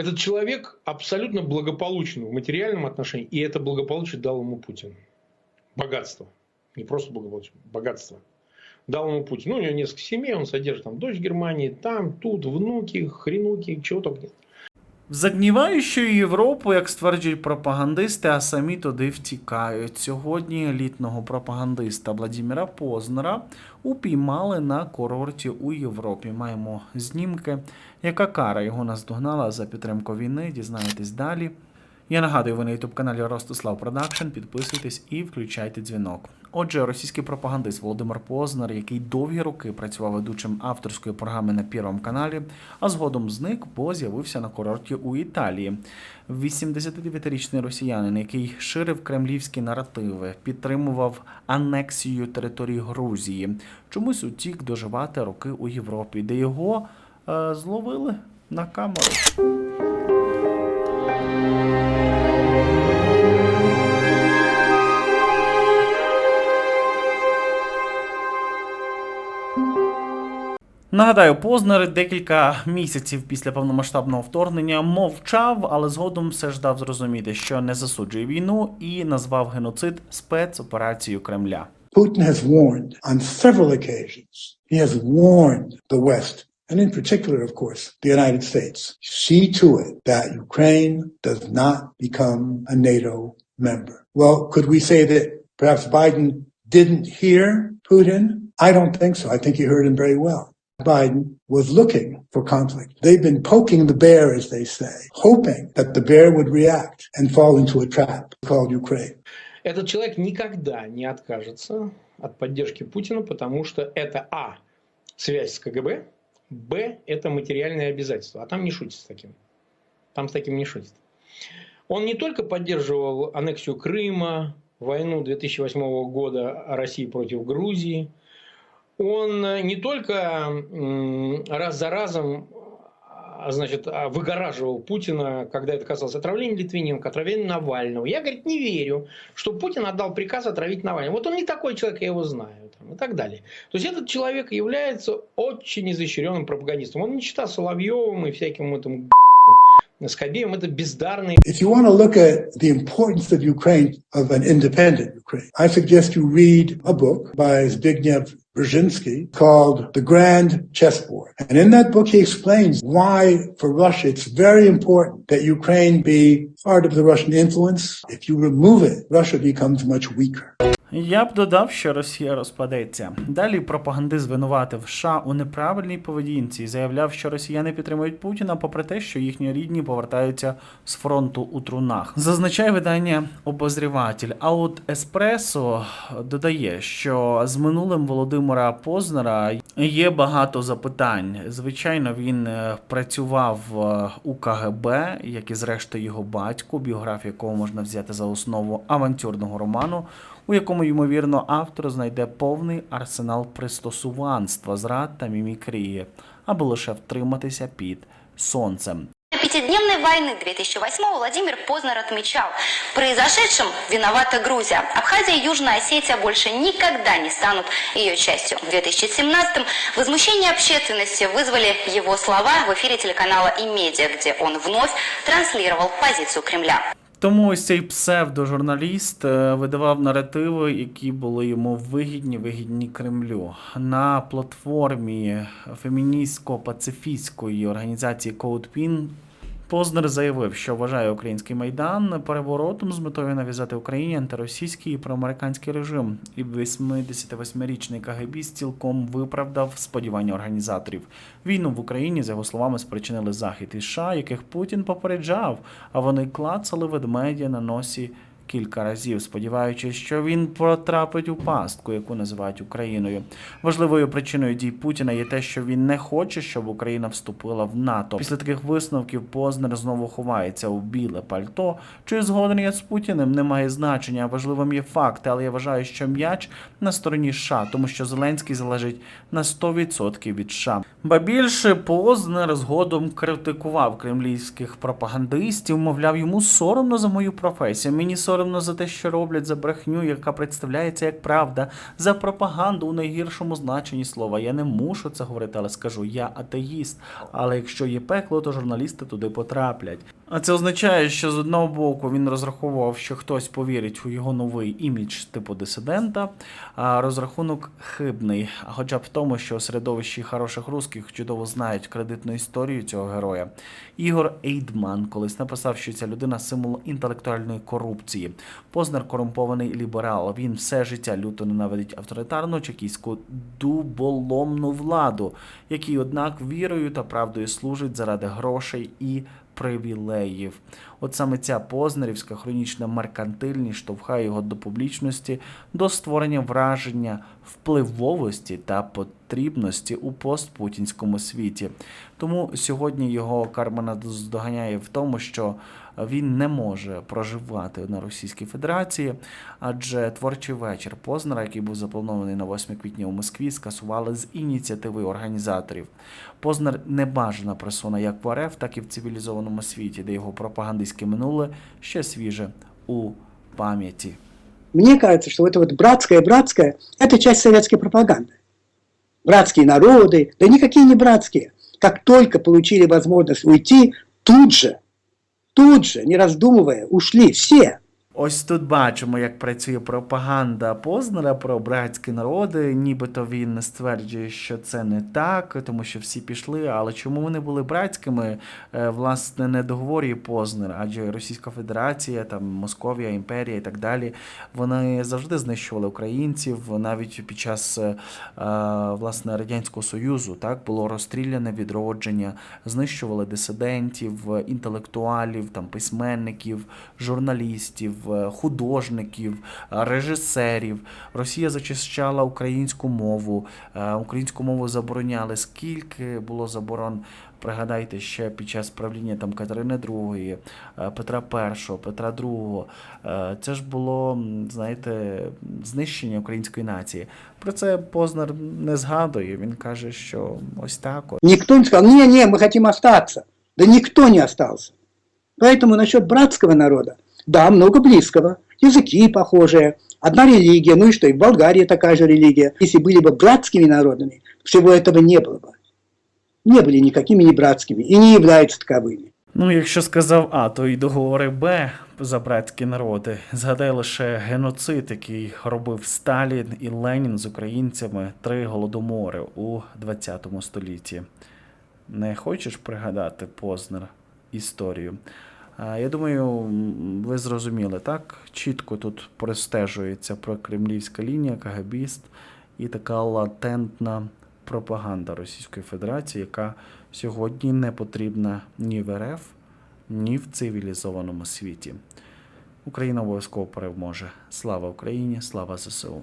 Этот человек абсолютно благополучен в материальном отношении, и это благополучие дал ему Путин. Богатство. Не просто благополучие, богатство. Дал ему Путин. Ну, у него несколько семей, он содержит там дочь Германии, там, тут, внуки, хренуки, чего только нет. Загніваючи Європу, як стверджують пропагандисти, а самі туди втікають. Сьогодні елітного пропагандиста Владіміра Познера упіймали на курорті у Європі. Маємо знімки, яка кара його наздогнала за підтримку війни. Дізнаєтесь далі. Я нагадую, ви на youtube каналі Ростислав Продакшн. Підписуйтесь і включайте дзвінок. Отже, російський пропагандист Володимир Познер, який довгі роки працював ведучим авторської програми на Первому каналі, а згодом зник, бо з'явився на курорті у Італії. 89-річний росіянин, який ширив кремлівські наративи, підтримував анексію території Грузії, чомусь утік доживати роки у Європі, де його е, зловили на камеру. Нагадаю, Познер декілька місяців після повномасштабного вторгнення мовчав, але згодом все ж дав зрозуміти, що не засуджує війну і назвав геноцид спецоперацією Кремля. Putin has warned on several occasions. He has warned the West, and in particular, of course, the United States. See to it that Ukraine does not become a NATO member. Well, could we say that perhaps Biden didn't hear Putin? I don't think so. I think he heard him very well. Biden was looking for conflict. They've been poking the bear, as they say, hoping that the bear would react and fall into a trap called Ukraine. Этот человек никогда не откажется от поддержки Путина, потому что это А. Связь с КГБ, Б. Это материальные обязательства. А там не шутят с таким. Там с таким не шутят. Он не только поддерживал аннексию Крыма, войну 2008 года России против Грузии, он э, не только раз за разом а, значит, а, выгораживал Путина, когда это касалось отравления Литвиненко, отравления Навального. Я, говорит, не верю, что Путин отдал приказ отравить Навального. Вот он не такой человек, я его знаю. Там, и так далее. То есть этот человек является очень изощренным пропагандистом. Он не читал Соловьевым и всяким этим Скобеем. Это бездарные If you want to look at the importance of Ukraine, of an independent Ukraine, I suggest you read a book by Zbigniew Brzezinski called The Grand Chessboard. And in that book, he explains why for Russia it's very important that Ukraine be part of the Russian influence. If you remove it, Russia becomes much weaker. Я б додав, що Росія розпадеться. Далі пропагандист звинуватив США у неправильній поведінці і заявляв, що росіяни підтримують Путіна, попри те, що їхні рідні повертаються з фронту у трунах. Зазначає видання обозріватель. А от Еспресо додає, що з минулим Володимира Познера є багато запитань. Звичайно, він е, працював е, у КГБ, як і зрештою його батько, біографію якого можна взяти за основу авантюрного роману у якому, ймовірно, автор знайде повний арсенал пристосуванства, зрад та мімікрії, аби лише втриматися під сонцем. Пятидневной войны 2008 Владимир Познер отмечал, в произошедшем виновата Грузия. Абхазия и Южная Осетия больше никогда не станут ее частью. В 2017-м возмущение общественности вызвали его слова в эфире телеканала «Имедиа», где он вновь транслировал позицию Кремля. Тому ось цей псевдожурналіст е, видавав наративи, які були йому вигідні, вигідні Кремлю. На платформі феміністсько-пацифістської організації CodePin Познер заявив, що вважає український майдан переворотом з метою нав'язати Україні антиросійський і проамериканський режим. І 88-річний КГБіст цілком виправдав сподівання організаторів. Війну в Україні, за його словами, спричинили Захід і США, яких Путін попереджав, а вони клацали ведмедя на носі кілька разів, сподіваючись, що він потрапить у пастку, яку називають Україною. Важливою причиною дій Путіна є те, що він не хоче, щоб Україна вступила в НАТО. Після таких висновків Познер знову ховається у біле пальто. Чи згоден я з Путіним не має значення. Важливим є факти, але я вважаю, що м'яч на стороні США, тому що Зеленський залежить на 100% від США. Ба більше Познер згодом критикував кремлівських пропагандистів, мовляв, йому соромно за мою професію. Мені соромно соромно за те, що роблять, за брехню, яка представляється як правда, за пропаганду у найгіршому значенні слова. Я не мушу це говорити, але скажу, я атеїст. Але якщо є пекло, то журналісти туди потраплять. А це означає, що з одного боку він розраховував, що хтось повірить у його новий імідж типу дисидента, а розрахунок хибний. Хоча б в тому, що у середовищі хороших русських чудово знають кредитну історію цього героя. Ігор Ейдман колись написав, що ця людина символ інтелектуальної корупції. Познер корумпований ліберал. Він все життя люто ненавидить авторитарну чекійську дуболомну владу, який, однак, вірою та правдою служить заради грошей і привілеїв. От саме ця познерівська хронічна меркантильність штовхає його до публічності, до створення враження впливовості та потрібності у постпутінському світі. Тому сьогодні його карма наздоганяє в тому, що він не може проживати на Російській Федерації, адже творчий вечір Познера, який був запланований на 8 квітня у Москві, скасували з ініціативи організаторів. Познер небажана персона як в РФ, так і в цивілізованому світі, де його пропагандистське минуле ще свіже у пам'яті. Мне кажется, что это вот братское-братское – это часть советской пропаганды. Братские народы, да никакие не братские. Как только получили возможность уйти, тут же, тут же, не раздумывая, ушли все. Ось тут бачимо, як працює пропаганда Познера про братські народи. Нібито він стверджує, що це не так, тому що всі пішли. Але чому вони були братськими? Е, Власне, не договорює Познер, адже Російська Федерація, там Московія, імперія і так далі. Вони завжди знищували українців, навіть під час е, власне радянського союзу. Так було розстріляне відродження, знищували дисидентів, інтелектуалів, там письменників, журналістів, е, художників, е, режисерів. Росія зачищала українську мову, е, українську мову забороняли. Скільки було заборон? Пригадайте ще під час правління там Катерини II, е, Петра І, Петра II. Е, Це ж було, знаєте, знищення української нації. Про це Познер не згадує. Він каже, що ось так. Никто не сказал, не-не, мы хотим остаться. Да никто не остался. Поэтому насчет братского народа, да, много близкого. Языки похожие, одна религия, ну и что, и в Болгарии такая же религия. Если были бы братскими народами, всего этого не было бы. Не были никакими не братскими и не являются таковыми. Ну, якщо сказав А, то й договори Б за братські народи. Згадай лише геноцид, який робив Сталін і Ленін з українцями три голодомори у 20 столітті. Не хочеш пригадати Познер історію? А, Я думаю, ви зрозуміли, так? Чітко тут простежується прокремлівська лінія, КГБіст і така латентна пропаганда Російської Федерації, яка сьогодні не потрібна ні в РФ, ні в цивілізованому світі. Україна обов'язково переможе. Слава Україні, слава ЗСУ!